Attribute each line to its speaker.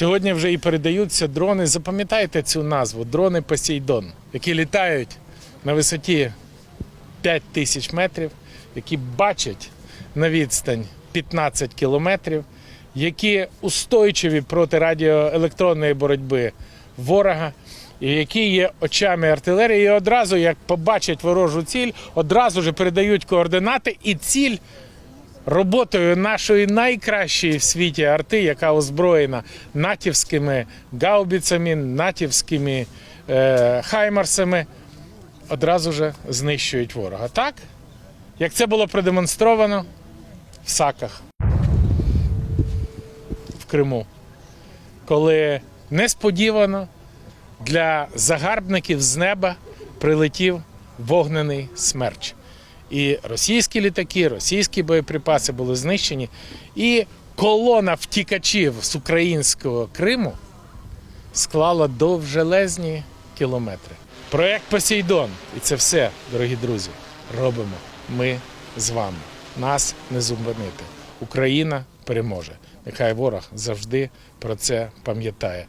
Speaker 1: Сьогодні вже і передаються дрони. Запам'ятайте цю назву дрони Посейдон, які літають на висоті 5 тисяч метрів, які бачать на відстань 15 кілометрів, які устойчиві проти радіоелектронної боротьби ворога, і які є очами артилерії. І одразу, як побачать ворожу ціль, одразу ж передають координати і ціль роботою нашої найкращої в світі арти, яка озброєна натівськими гаубіцями, натівськими е, хаймарсами, одразу ж знищують ворога. Так, як це було продемонстровано в Саках в Криму, коли несподівано для загарбників з неба прилетів вогнений смерч. І російські літаки, російські боєприпаси були знищені. І колона втікачів з українського Криму склала довжелезні кілометри. Проект Посейдон. І це все, дорогі друзі, робимо ми з вами. Нас не зупинити. Україна переможе. Нехай ворог завжди про це пам'ятає.